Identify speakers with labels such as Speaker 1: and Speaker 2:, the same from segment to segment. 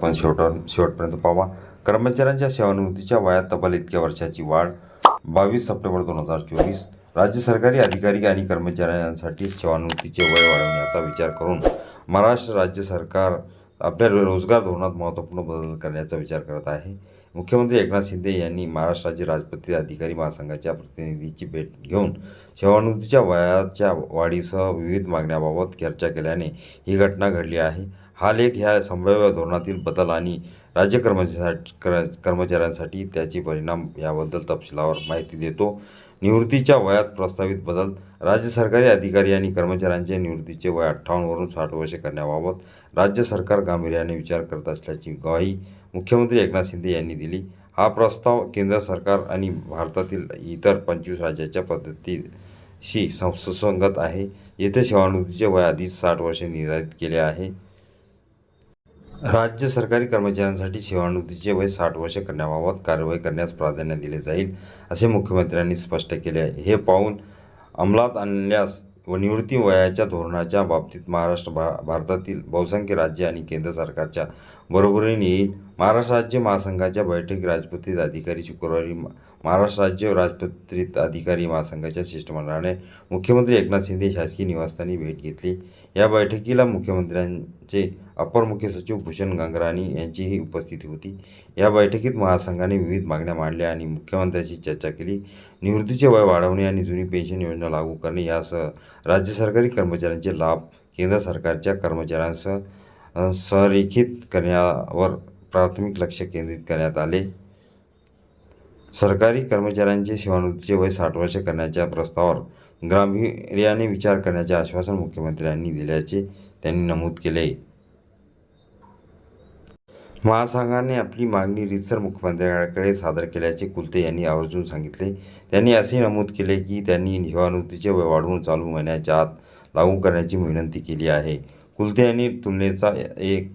Speaker 1: आपण शेवट शेवटपर्यंत पाहावा कर्मचाऱ्यांच्या सेवानिवृत्तीच्या वयात तब्बल इतक्या वर्षाची वाढ. बावीस सप्टेंबर दोन हजार चोवीस. राज्य सरकारी अधिकारी आणि कर्मचाऱ्यांसाठी सेवानिवृत्तीचे वय वाढवण्याचा विचार करून महाराष्ट्र राज्य सरकार आपल्या रोजगार धोरणात महत्त्वपूर्ण बदल करण्याचा विचार करत आहे. मुख्यमंत्री एकनाथ शिंदे यांनी महाराष्ट्र राज्य राजपत्रित अधिकारी महासंघाच्या प्रतिनिधीची भेट घेऊन सेवानिवृत्तीच्या वयाच्या वाढीसह विविध मागण्याबाबत चर्चा केल्याने ही घटना घडली आहे. हा लेख ह्या संभाव्य धोरणातील बदल आणि राज्य कर्मचाऱ्यांसाठी कर कर्मचाऱ्यांसाठी त्याचे परिणाम याबद्दल तपशिलावर माहिती देतो. निवृत्तीच्या वयात प्रस्तावित बदल राज्य सरकारी अधिकारी आणि कर्मचाऱ्यांचे निवृत्तीचे वय अठ्ठावन्नवरून साठ वर्षे करण्याबाबत राज्य सरकार गांभीर्याने विचार करत असल्याची ग्वाही मुख्यमंत्री एकनाथ शिंदे यांनी दिली. हा प्रस्ताव केंद्र सरकार आणि भारतातील इतर पंचवीस राज्याच्या पद्धतीशी सं- सुसंगत आहे. येथे सेवानिवृत्तीचे वय आधीच साठ वर्षे निर्धारित केले आहे. राज्य सरकारी कर्मचाऱ्यांसाठी सेवानिवृत्तीचे वय साठ वर्ष करण्याबाबत कारवाई करण्यास प्राधान्य दिले जाईल असे मुख्यमंत्र्यांनी स्पष्ट केले आहे. हे पाहून अंमलात आणल्यास व निवृत्ती वयाच्या धोरणाच्या बाबतीत महाराष्ट्र भा भारतातील बहुसंख्य राज्य आणि केंद्र सरकारच्या बरोबरीने येईल. महाराष्ट्र राज्य महासंघाच्या बैठकीत राजपत्रित अधिकारी शुक्रवारी महाराष्ट्र राज्य राजपत्रित अधिकारी महासंघाच्या शिष्टमंडळाने मुख्यमंत्री एकनाथ शिंदे शासकीय निवासस्थानी भेट घेतली. या बैठकीला मुख्यमंत्र्यांचे अपर मुख्य सचिव भूषण गंगराणी यांचीही उपस्थिती होती. या बैठकीत महासंघाने विविध मागण्या मांडल्या आणि मुख्यमंत्र्यांशी चर्चा केली. निवृत्तीचे वय वाढवणे आणि जुनी पेन्शन योजना लागू करणे यासह राज्य सरकारी कर्मचाऱ्यांचे लाभ केंद्र सरकारच्या कर्मचाऱ्यांसह संरेखित करण्यावर प्राथमिक लक्ष केंद्रित करण्यात आले. सरकारी कर्मचाऱ्यांचे सेवानिवृत्तीचे वय साठ वर्ष करण्याच्या प्रस्तावावर गांभीर्याने विचार करण्याचे आश्वासन मुख्यमंत्र्यांनी दिल्याचे त्यांनी नमूद केले. महासंघाने आपली मागणी रीतसर मुख्यमंत्र्यांकडे सादर केल्याचे कुलते यांनी आवर्जून सांगितले. त्यांनी असे नमूद केले की त्यांनी सेवानिवृत्तीचे वय वाढवून चालू महिन्याच्या आत लागू करण्याची विनंती केली आहे. कुलते यांनी तुलनेचा एक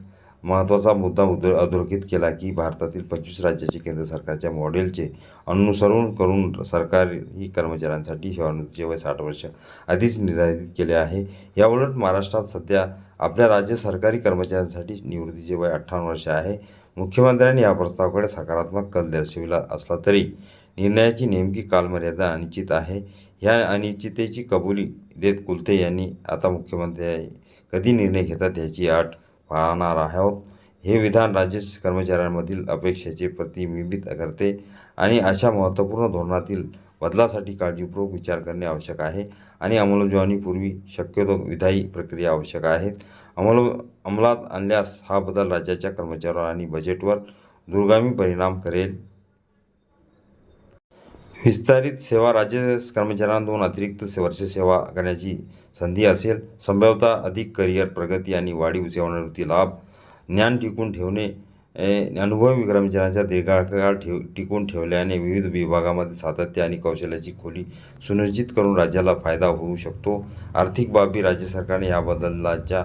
Speaker 1: महत्त्वाचा मुद्दा उद अधोरेखित केला की भारतातील पंचवीस राज्याचे केंद्र सरकारच्या मॉडेलचे अनुसरण करून सरकारी कर्मचाऱ्यांसाठी सेवानिवृत्तीचे वय साठ वर्ष आधीच निर्धारित केले आहे. याउलट महाराष्ट्रात सध्या आपल्या राज्य सरकारी कर्मचाऱ्यांसाठी निवृत्तीचे वय अठ्ठावन्न वर्ष आहे. मुख्यमंत्र्यांनी या प्रस्तावाकडे सकारात्मक कल दर्शविला असला तरी निर्णयाची नेमकी कालमर्यादा अनिश्चित आहे. ह्या अनिश्चिततेची कबुली देत कुलते यांनी आता मुख्यमंत्री कधी निर्णय घेतात याची आठ पाहणार आहोत. हे विधान राज्य कर्मचाऱ्यांमधील अपेक्षेचे प्रतिबिंबित करते आणि अशा महत्त्वपूर्ण धोरणातील बदलासाठी काळजीपूर्वक विचार करणे आवश्यक आहे आणि अंमलबजावणीपूर्वी शक्यतो विधायी प्रक्रिया आवश्यक आहेत अंमल अंमलात आणल्यास हा बदल राज्याच्या कर्मचाऱ्यांवर आणि बजेटवर दूरगामी परिणाम करेल. विस्तारित सेवा राज्य कर्मचाऱ्यांना दोन अतिरिक्त वर्ष सेवा करण्याची संधी असेल. संभाव्यता अधिक करिअर प्रगती आणि वाढीव सेवानिवृत्ती लाभ ज्ञान टिकून ठेवणे अनुभवी कर्मचाऱ्यांच्या दीर्घकाळ ठेव टिकून ठेवल्याने विविध विभागामध्ये सातत्य आणि कौशल्याची खोली सुनिश्चित करून राज्याला फायदा होऊ शकतो. आर्थिक बाबी राज्य सरकारने या बदलाच्या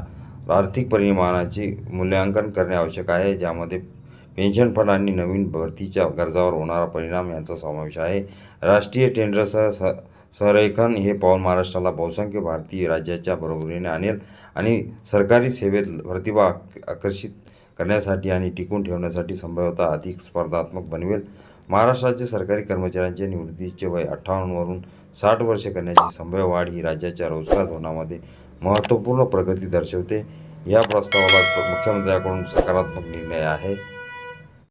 Speaker 1: आर्थिक परिमाणाचे मूल्यांकन करणे आवश्यक आहे ज्यामध्ये पेन्शन फंड आणि नवीन भरतीच्या गरजावर होणारा परिणाम यांचा समावेश आहे. राष्ट्रीय टेंडरसह स संरेखन हे पाऊल महाराष्ट्राला बहुसंख्य भारतीय राज्याच्या बरोबरीने आणेल आणि सरकारी सेवेत प्रतिभा आकर्षित करण्यासाठी आणि टिकून ठेवण्यासाठी संभाव्यता अधिक स्पर्धात्मक बनवेल. महाराष्ट्राचे सरकारी कर्मचाऱ्यांचे निवृत्तीचे वय अठ्ठावन्नवरून साठ वर्ष करण्याची संभाव्य वाढ ही राज्याच्या रोजगार धोरणामध्ये महत्त्वपूर्ण प्रगती दर्शवते. या प्रस्तावाला मुख्यमंत्र्यांकडून सकारात्मक निर्णय आहे.